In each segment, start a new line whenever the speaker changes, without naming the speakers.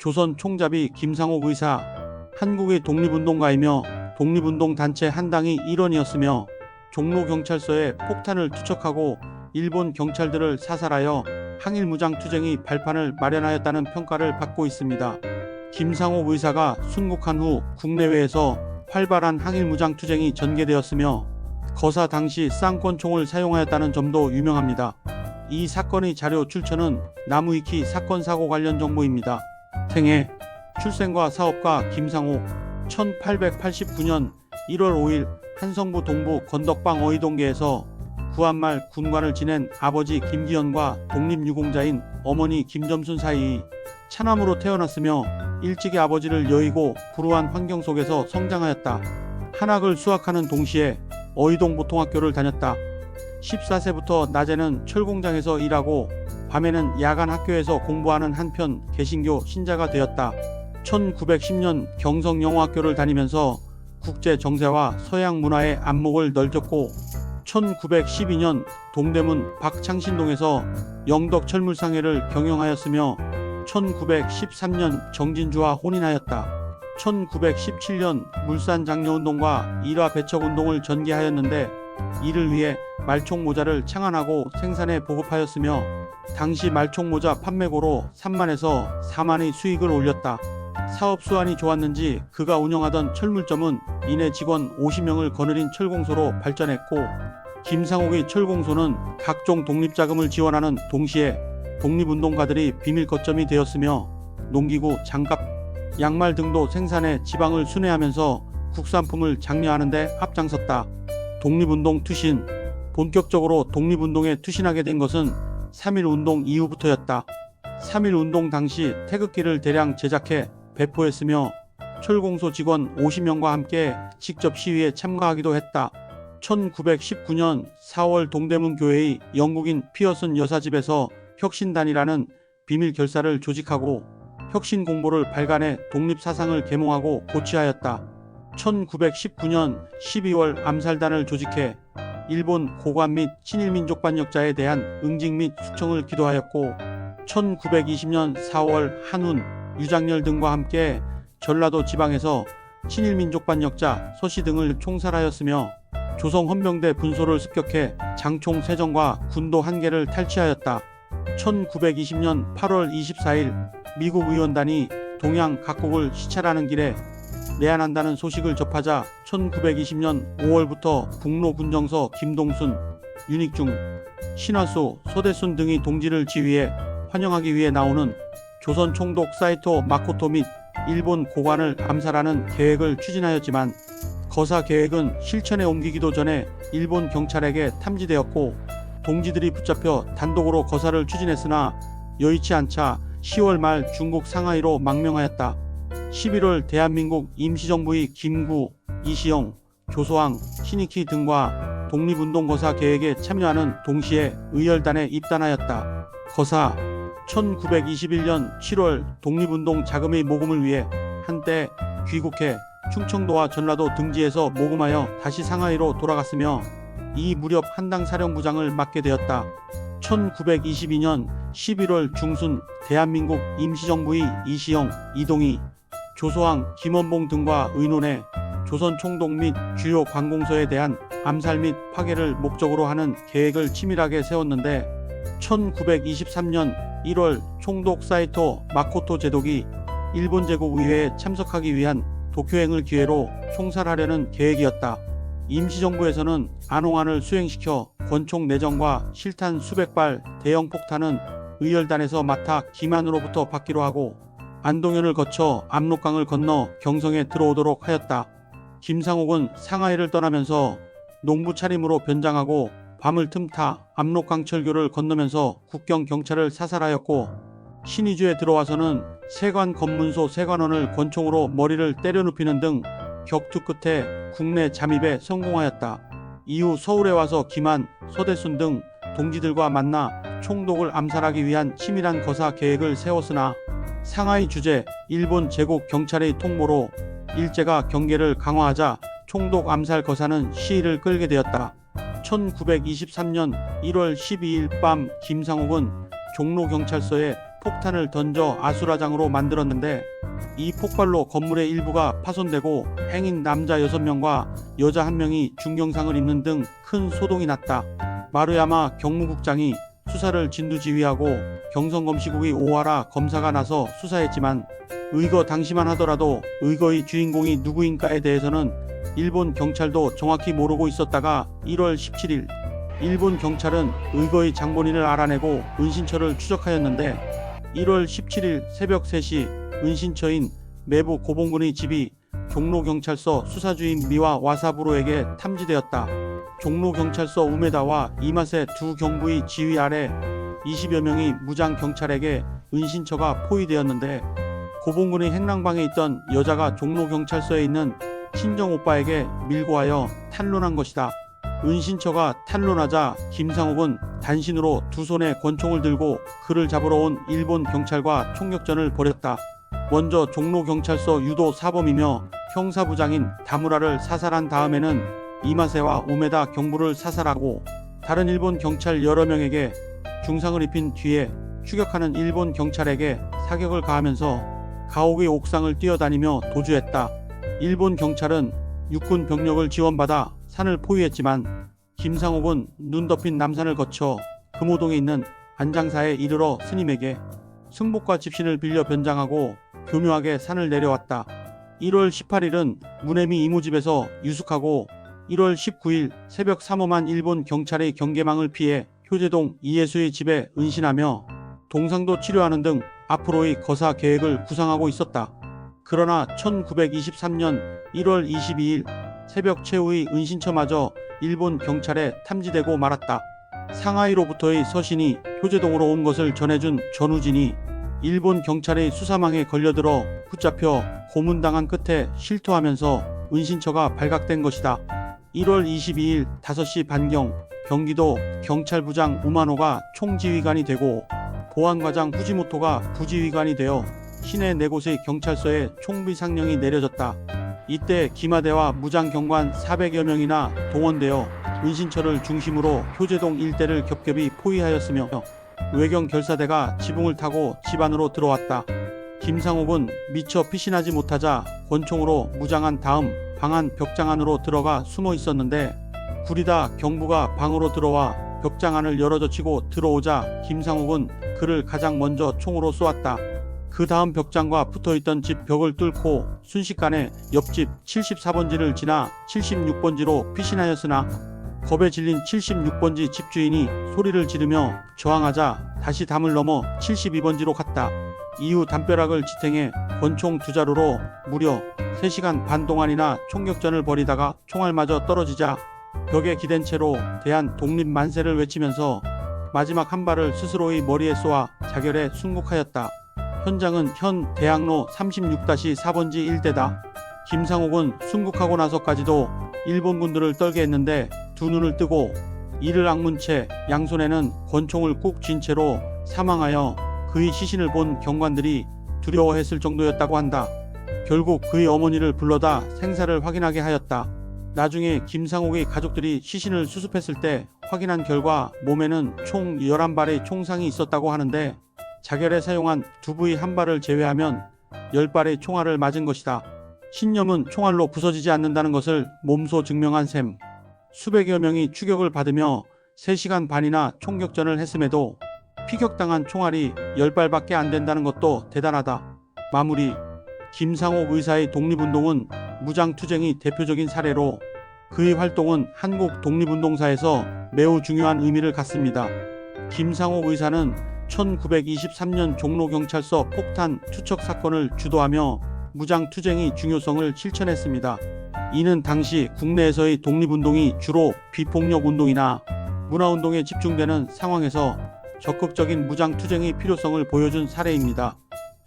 조선 총잡이 김상옥 의사, 한국의 독립운동가이며 독립운동 단체 한당의 일원이었으며 종로 경찰서에 폭탄을 투척하고 일본 경찰들을 사살하여 항일 무장 투쟁의 발판을 마련하였다는 평가를 받고 있습니다. 김상옥 의사가 순국한 후 국내외에서 활발한 항일 무장 투쟁이 전개되었으며 거사 당시 쌍권총을 사용하였다는 점도 유명합니다. 이 사건의 자료 출처는 나무위키 사건 사고 관련 정보입니다. 생애 출생과 사업가 김상옥 1889년 1월 5일 한성부 동부 건덕방 어이동계에서 구한말 군관을 지낸 아버지 김기현과 독립유공자인 어머니 김점순 사이 차남으로 태어났으며 일찍이 아버지를 여의고 불우한 환경 속에서 성장하였다. 한학을 수학하는 동시에 어이동 보통학교를 다녔다. 14세부터 낮에는 철공장에서 일하고 밤에는 야간 학교에서 공부하는 한편 개신교 신자가 되었다. 1910년 경성영어학교를 다니면서 국제 정세와 서양 문화의 안목을 널렸고 1912년 동대문 박창신동에서 영덕 철물상회를 경영하였으며 1913년 정진주와 혼인하였다. 1917년 물산 장려운동과 일화 배척운동을 전개하였는데 이를 위해 말총 모자를 창안하고 생산해 보급하였으며 당시 말총 모자 판매고로 3만에서 4만의 수익을 올렸다. 사업 수완이 좋았는지 그가 운영하던 철물점은 이내 직원 50명을 거느린 철공소로 발전했고 김상옥의 철공소는 각종 독립자금을 지원하는 동시에 독립운동가들이 비밀 거점이 되었으며 농기구, 장갑, 양말 등도 생산해 지방을 순회하면서 국산품을 장려하는 데 앞장섰다. 독립운동 투신 본격적으로 독립운동에 투신하게 된 것은 3.1운동 이후부터였다. 3.1운동 당시 태극기를 대량 제작해 배포했으며 철공소 직원 50명과 함께 직접 시위에 참가하기도 했다. 1919년 4월 동대문 교회의 영국인 피어슨 여사집에서 혁신단이라는 비밀 결사를 조직하고 혁신 공보를 발간해 독립 사상을 계몽하고 고취하였다. 1919년 12월 암살단을 조직해 일본 고관 및 친일민족 반역자에 대한 응징 및 숙청을 기도하였고 1920년 4월 한운, 유장열 등과 함께 전라도 지방에서 친일민족 반역자 서씨 등을 총살하였으며 조성 헌병대 분소를 습격해 장총 세정과 군도 한 개를 탈취하였다. 1920년 8월 24일 미국 의원단이 동양 각국을 시찰하는 길에 내한한다는 소식을 접하자 1920년 5월부터 북로 군정서 김동순, 윤익중, 신화수, 소대순 등이 동지를 지휘해 환영하기 위해 나오는 조선 총독 사이토 마코토 및 일본 고관을 암살하는 계획을 추진하였지만 거사 계획은 실천에 옮기기도 전에 일본 경찰에게 탐지되었고 동지들이 붙잡혀 단독으로 거사를 추진했으나 여의치 않자 10월 말 중국 상하이로 망명하였다. 11월 대한민국 임시정부의 김구, 이시영, 조소왕, 신익희 등과 독립운동 거사 계획에 참여하는 동시에 의열단에 입단하였다. 거사 1921년 7월 독립운동 자금의 모금을 위해 한때 귀국해 충청도와 전라도 등지에서 모금하여 다시 상하이로 돌아갔으며 이 무렵 한당 사령부장을 맡게 되었다. 1922년 11월 중순 대한민국 임시정부의 이시영, 이동희, 조소왕, 김원봉 등과 의논해 조선 총독 및 주요 관공서에 대한 암살 및 파괴를 목적으로 하는 계획을 치밀하게 세웠는데 1923년 1월 총독 사이토 마코토 제독이 일본 제국 의회에 참석하기 위한 도쿄행을 기회로 총살하려는 계획이었다. 임시정부에서는 안홍안을 수행시켜 권총 내정과 실탄 수백 발 대형 폭탄은 의열단에서 맡아 김한으로부터 받기로 하고 안동현을 거쳐 압록강을 건너 경성에 들어오도록 하였다. 김상옥은 상하이를 떠나면서 농부 차림으로 변장하고 밤을 틈타 압록강 철교를 건너면서 국경 경찰을 사살하였고 신의주에 들어와서는 세관 검문소 세관원을 권총으로 머리를 때려 눕히는 등 격투 끝에 국내 잠입에 성공하였다. 이후 서울에 와서 김한, 서대순 등 동지들과 만나 총독을 암살하기 위한 치밀한 거사 계획을 세웠으나 상하이 주재 일본 제국 경찰의 통보로 일제가 경계를 강화하자 총독 암살 거사는 시일을 끌게 되었다. 1923년 1월 12일 밤 김상옥은 종로 경찰서에 폭탄을 던져 아수라장으로 만들었는데 이 폭발로 건물의 일부가 파손되고 행인 남자 6명과 여자 1명이 중경상을 입는 등 큰 소동이 났다. 마루야마 경무국장이 수사를 진두지휘하고 경성검시국의 오하라 검사가 나서 수사했지만 의거 당시만 하더라도 의거의 주인공이 누구인가에 대해서는 일본 경찰도 정확히 모르고 있었다가 1월 17일 일본 경찰은 의거의 장본인을 알아내고 은신처를 추적하였는데 1월 17일 새벽 3시 은신처인 매부 고봉군의 집이 종로경찰서 수사주인 미와 와사부로에게 탐지되었다. 종로경찰서 우메다와 이마세 두 경부의 지휘 아래 20여 명의 무장 경찰에게 은신처가 포위되었는데 고봉군의 행랑방에 있던 여자가 종로 경찰서에 있는 친정 오빠에게 밀고 하여 탄론한 것이다. 은신처가 탄론하자 김상욱은 단신으로 두 손에 권총을 들고 그를 잡으러 온 일본 경찰과 총격전을 벌였다. 먼저 종로 경찰서 유도 사범이며 형사부장인 다무라를 사살한 다음에는 이마세와 우메다 경부를 사살하고 다른 일본 경찰 여러 명에게 중상을 입힌 뒤에 추격하는 일본 경찰에게 사격을 가하면서 가옥의 옥상을 뛰어다니며 도주했다. 일본 경찰은 육군 병력을 지원받아 산을 포위했지만 김상옥은 눈 덮인 남산을 거쳐 금호동에 있는 안장사에 이르러 스님에게 승복과 집신을 빌려 변장하고 교묘하게 산을 내려왔다. 1월 18일은 문해미 이모집에서 유숙하고 1월 19일 새벽 3호만 일본 경찰의 경계망을 피해 효제동 이예수의 집에 은신하며 동상도 치료하는 등 앞으로의 거사 계획을 구상하고 있었다. 그러나 1923년 1월 22일 새벽 최후의 은신처마저 일본 경찰에 탐지되고 말았다. 상하이로부터의 서신이 효제동으로 온 것을 전해준 전우진이 일본 경찰의 수사망에 걸려들어 붙잡혀 고문당한 끝에 실토하면서 은신처가 발각된 것이다. 1월 22일 5시 반경 경기도 경찰부장 우마노가 총지휘관이 되고 보안과장 후지모토가 부지휘관이 되어 시내 네 곳의 경찰서에 총비 상령이 내려졌다. 이때 기마대와 무장경관 400여 명이나 동원되어 은신처를 중심으로 효제동 일대를 겹겹이 포위하였으며 외경 결사대가 지붕을 타고 집 안으로 들어왔다. 김상옥은 미처 피신하지 못하자 권총으로 무장한 다음 방 안 벽장 안으로 들어가 숨어 있었는데 구리다 경부가 방으로 들어와 벽장 안을 열어젖히고 들어오자 김상옥은 그를 가장 먼저 총으로 쏘았다. 그 다음 벽장과 붙어있던 집 벽을 뚫고 순식간에 옆집 74번지를 지나 76번지로 피신하였으나 겁에 질린 76번지 집주인이 소리를 지르며 저항하자 다시 담을 넘어 72번지로 갔다. 이후 담벼락을 지탱해 권총 두 자루로 무려 3시간 반 동안이나 총격전을 벌이다가 총알마저 떨어지자 벽에 기댄 채로 대한 독립 만세를 외치면서 마지막 한 발을 스스로의 머리에 쏘아 자결에 순국하였다. 현장은 현 대학로 36-4번지 일대다. 김상옥은 순국하고 나서까지도 일본군들을 떨게 했는데 두 눈을 뜨고 이를 악문 채 양손에는 권총을 꾹 쥔 채로 사망하여 그의 시신을 본 경관들이 두려워했을 정도였다고 한다. 결국 그의 어머니를 불러다 생사를 확인하게 하였다. 나중에 김상옥의 가족들이 시신을 수습했을 때 확인한 결과 몸에는 총 11발의 총상이 있었다고 하는데 자결에 사용한 두 부의 한 발을 제외하면 10발의 총알을 맞은 것이다. 신념은 총알로 부서지지 않는다는 것을 몸소 증명한 셈. 수백여 명이 추격을 받으며 3시간 반이나 총격전을 했음에도 피격당한 총알이 10발밖에 안 된다는 것도 대단하다. 마무리 김상옥 의사의 독립운동은 무장투쟁이 대표적인 사례로 그의 활동은 한국 독립운동사에서 매우 중요한 의미를 갖습니다. 김상옥 의사는 1923년 종로경찰서 폭탄 투척 사건을 주도하며 무장투쟁의 중요성을 실천했습니다. 이는 당시 국내에서의 독립운동이 주로 비폭력 운동이나 문화운동에 집중되는 상황에서 적극적인 무장투쟁의 필요성을 보여준 사례입니다.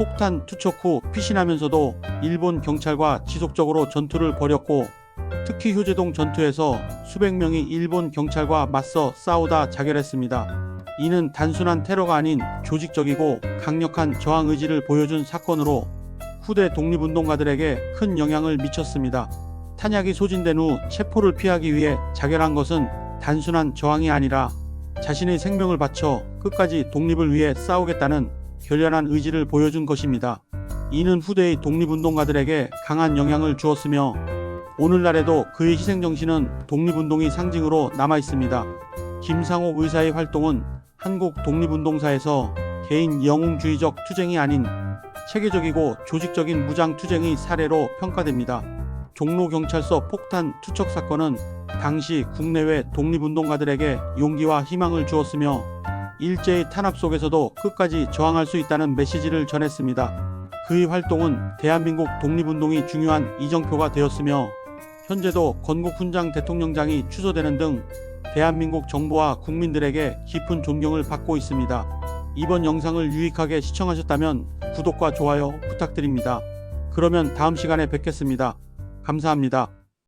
폭탄 투척 후 피신하면서도 일본 경찰과 지속적으로 전투를 벌였고 특히 효제동 전투에서 수백 명이 일본 경찰과 맞서 싸우다 자결했습니다. 이는 단순한 테러가 아닌 조직적이고 강력한 저항 의지를 보여준 사건으로 후대 독립운동가들에게 큰 영향을 미쳤습니다. 탄약이 소진된 후 체포를 피하기 위해 자결한 것은 단순한 저항이 아니라 자신의 생명을 바쳐 끝까지 독립을 위해 싸우겠다는 결연한 의지를 보여준 것입니다. 이는 후대의 독립운동가들에게 강한 영향을 주었으며 오늘날에도 그의 희생정신은 독립운동의 상징으로 남아 있습니다. 김상옥 의사의 활동은 한국 독립운동사에서 개인 영웅주의적 투쟁이 아닌 체계적이고 조직적인 무장 투쟁의 사례로 평가됩니다. 종로 경찰서 폭탄 투척 사건은 당시 국내외 독립운동가들에게 용기와 희망을 주었으며 일제의 탄압 속에서도 끝까지 저항할 수 있다는 메시지를 전했습니다. 그의 활동은 대한민국 독립운동이 중요한 이정표가 되었으며 현재도 건국 훈장 대통령장이 추서되는 등 대한민국 정부와 국민들에게 깊은 존경을 받고 있습니다. 이번 영상을 유익하게 시청하셨다면 구독과 좋아요 부탁드립니다. 그러면 다음 시간에 뵙겠습니다. 감사합니다.